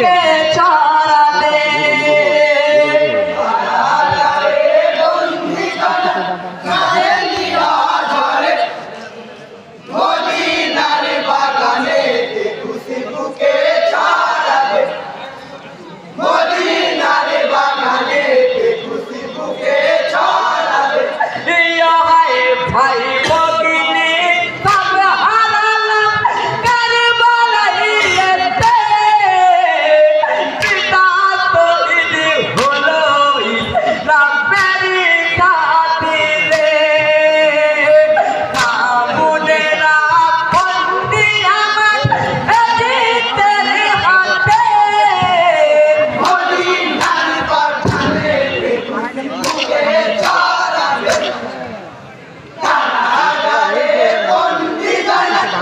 হচ্ছে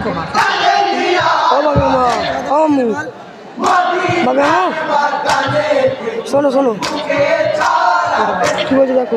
দেখো বাবা। শোনো শোনো। কি বলছে দেখো?